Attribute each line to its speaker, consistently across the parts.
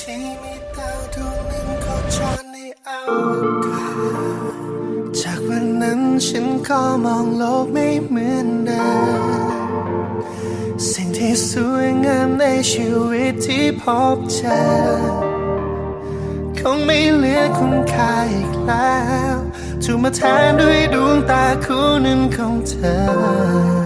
Speaker 1: ที่มีดาวดวงหนึ่งโคจรในอวกาศจากวันนั้นฉันก็มองโลกไม่เหมือนเดิมสิ่งที่สวยงามในชีวิตที่พบเจอคงไม่เหลือคุณค่าอีกแล้วถูกมาแทนด้วยดวงตาคู่หนึ่งของเธอ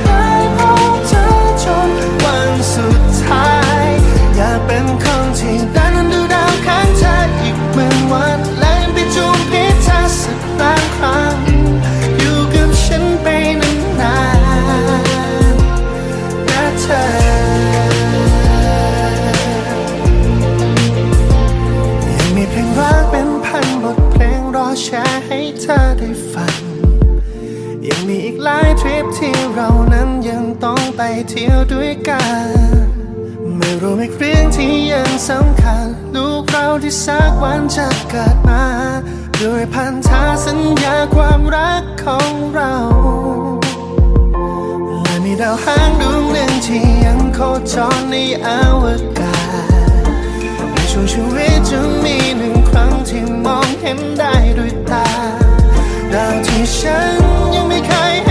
Speaker 1: เป็นคนที่ได้นั้นดูดาวข้างเธออีกหมื่นวันและไปจูบพิษเธอสักล้านครั้งอยู่กับฉันไปนานๆนะเธอยังมีเพลงรักเป็นพันบทเพลงรอแชร์ให้เธอได้ฟังยังมีอีกหลายทริปที่เรานั้นยังต้องไปเที่ยวด้วยกัน รู้อีกเรื่องที่ยังสำคัญ ลูกเราที่สักวันจะเกิดมา ด้วยพันธาสัญญาความรักของเรา และมีดาวหางดวงหนึ่งที่ยังโคจรในอวกาศในช่วงชีวิตจะมีหนึ่งครั้งที่มองเห็นได้ด้วยตา ดาวที่ฉันยังไม่เคยเห็น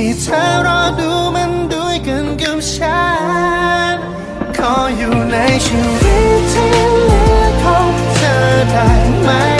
Speaker 1: ได้มีเธอรอดูมันด้วยกันกับฉัน ขออยู่ในชีวิตที่เหลือของเธอได้ไหม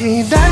Speaker 1: คน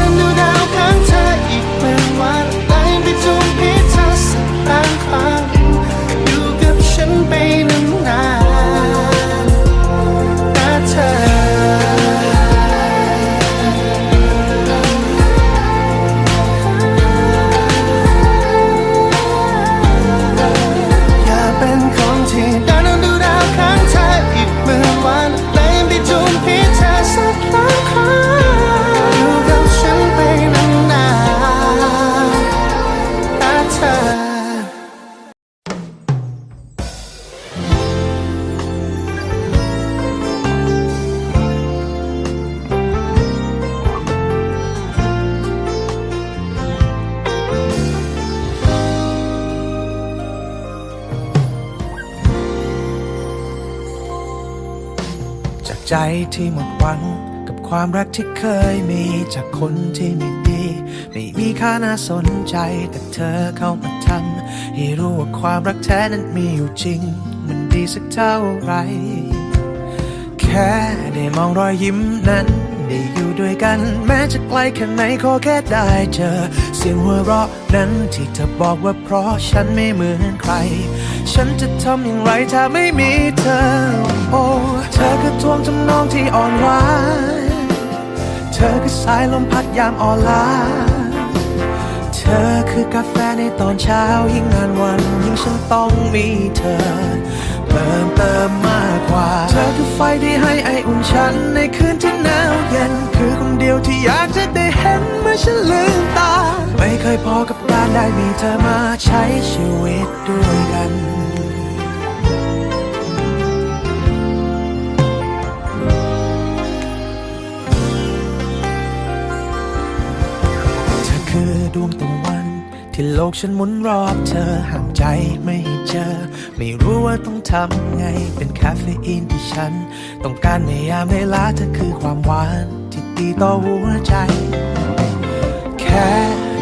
Speaker 1: ใจที่หมด
Speaker 2: หวัง กับความรักที่เคยมีจากคนที่ไม่ดี ไม่มีค่าน่าสนใจ แต่เธอเข้ามาทำให้รู้ว่าความรักแท้นั้นมีอยู่จริง มันดีสักเท่าไหรแค่ได้มองรอยยิ้มนั้น ได้อยู่ด้วยกัน แม้จะไกลแค่ไหนขอแค่ได้เจอ เสียงหัวเราะนั้นที่เธอบอกว่าเพราะฉันไม่เหมือนใคร ฉันจะทำอย่างไรถ้าไม่มีเธอ โอ้เธอคือทวงทำนองที่อ่อนหวานเธอคือสายลมพัดยามอ่อนล้าเธอคือกาแฟในตอนเช้ายิ่งงานวัน ยิ่งฉันต้องมีเธอเพิ่มเติมมากกว่า เธอคือไฟที่ให้ไออุ่นฉันในคืน ที่อยากจะได้เห็นเมื่อฉันลืมตา ไม่เคยพอกับการได้มีเธอมาใช้ชีวิตด้วยกัน
Speaker 1: เด
Speaker 2: วงตะวัน ที่โลกฉันหมุนรอบเธอห่างใจไม่เจอ ไม่รู้ว่าต้องทำไงเป็นคาเฟอีนที่ฉัน ต้องการในยามเวลาเธอคือความหวาน ดีต่อหัวใจ แค่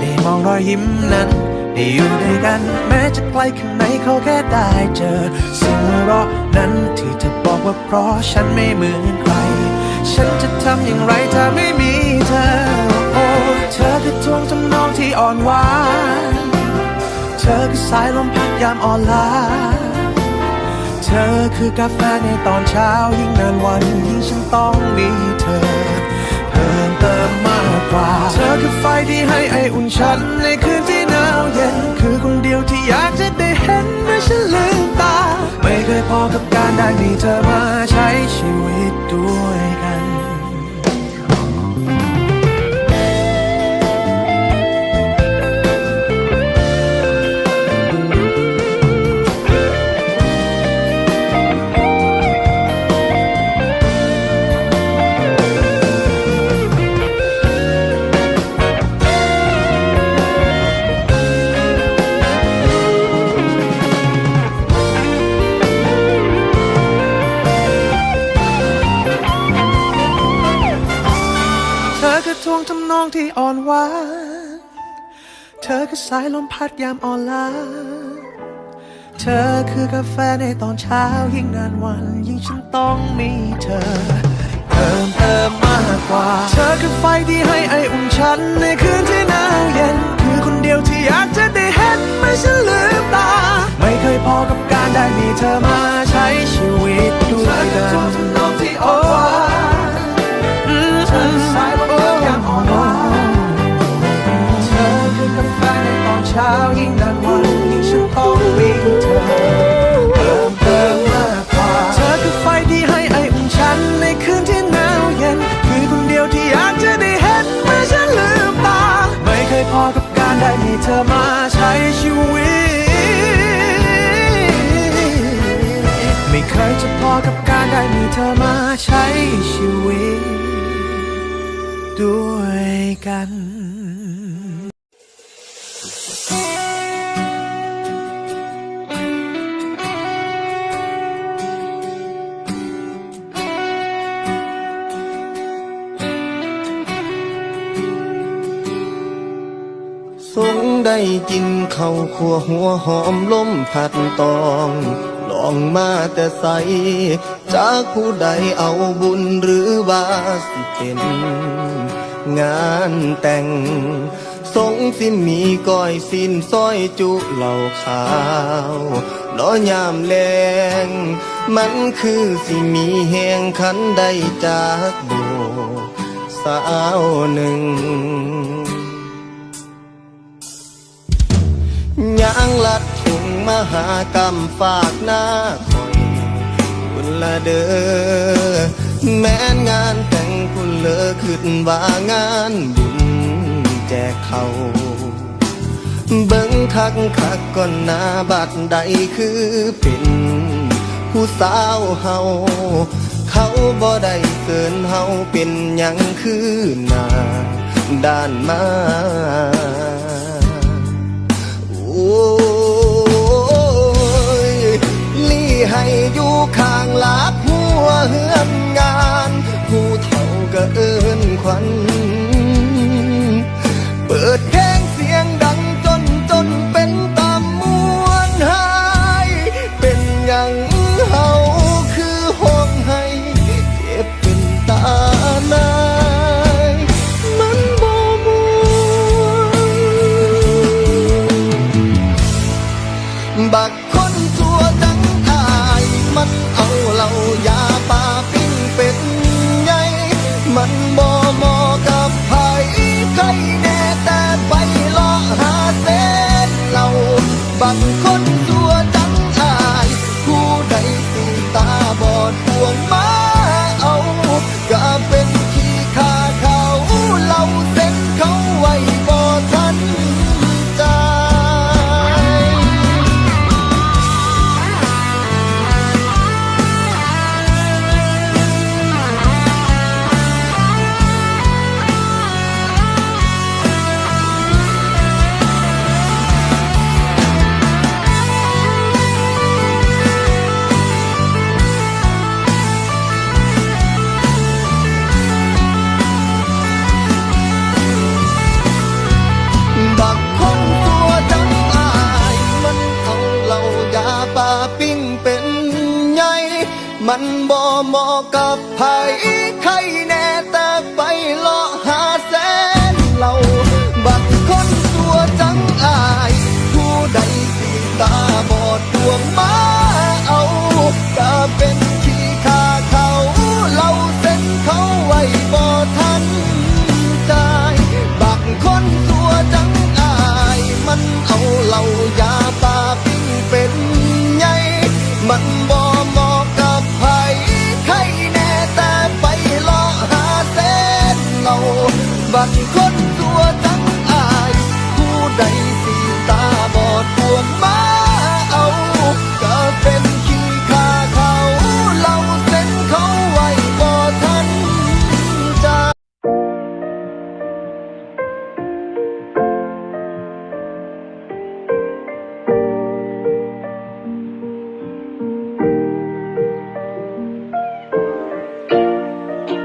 Speaker 2: ได้มองรอยยิ้มนั้น ได้อยู่ด้วยกันแม้จะไกลแค่ไหนเขาแค่ได้เจอสิ่งหัวเราะนั้นที่เธอบอกว่าเพราะฉันไม่เหมือนใคร ฉันจะทำอย่างไรถ้าไม่มีเธอ โอ้เธอคือทวงจำนองที่อ่อนหวานเธอคือสายลมพัดยามอ่อนล้าเธอคือกาแฟในตอนเช้ายิ่งนานวัน อคือไฟที่ให้ไออุ่นฉันในคืนที่หนาวเย็น คือคนเดียวที่อยากจะได้เห็นเมื่อฉันลืมตา ไม่เคยพอกับการได้มีเธอมาใช้ชีวิตด้วยกันายลมพัดยามอ่อนล้า เธอคือกาแฟในตอนเช้ายิ่งนานวัน ยิ่งฉันต้องมีเธอ เติมเติมมากกว่า เธอคือไฟที่ให้ไออุ่นฉันใน ธอมาใช้ชีวิต ไม่เคยจะพอกับการได้มีเธอมาใช้ชีวิต ด้วยกัน
Speaker 3: สงได้กินข้าวขัวหัวหอมล้มผัดตอง ลองมาแต่ใส จากผู้ใดเอาบุญหรือวาสิเป็นงานแต่ง สงสิมีก้อยสินซอยจุเหล่าขาวล้อยามแลงมันคือสิมีแหงคันใดจากโบสาวหนึ่ง ยางลัดถุงมหากรรมฝากหน้าคอยคุณละเด้อแม้นงานแต่งคุณเลอขึ้นว่างานบุญแจกเขาเบิ่งคักคักก่อนหน้าบัดใดคือเป็นผู้สาวเฮาเขาบ่ได้เกินเฮาเป็นยังคือหน้าด้านมา ว มันบ่เหมาะกับไผใครแน่แต่ไปเลาะหาแสนเหล่าบัดคนตัวจังอาย ผู้ใดสีตาบอดดวงมาเอาก็เป็นขี้ขาเขาเล่าเส้นเขาไว้บ่ทันใจบักคนตัวจังอาย มันเอาเหล่ายาปาปิ้งเป็นไงมันบ่ บัดคนตัวทั้งอาย ผู้ใดสีตาบอดปวดมาเอา ก็เป็นขี้ขาเขาเราเส้นเขาไว้บ่ทันใจ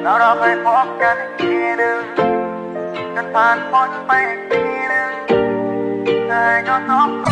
Speaker 4: แล้เราไปพบกันอีก ผ่านพ้นไปอีกทีหนึ่งเธอก็ต้อง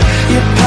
Speaker 5: you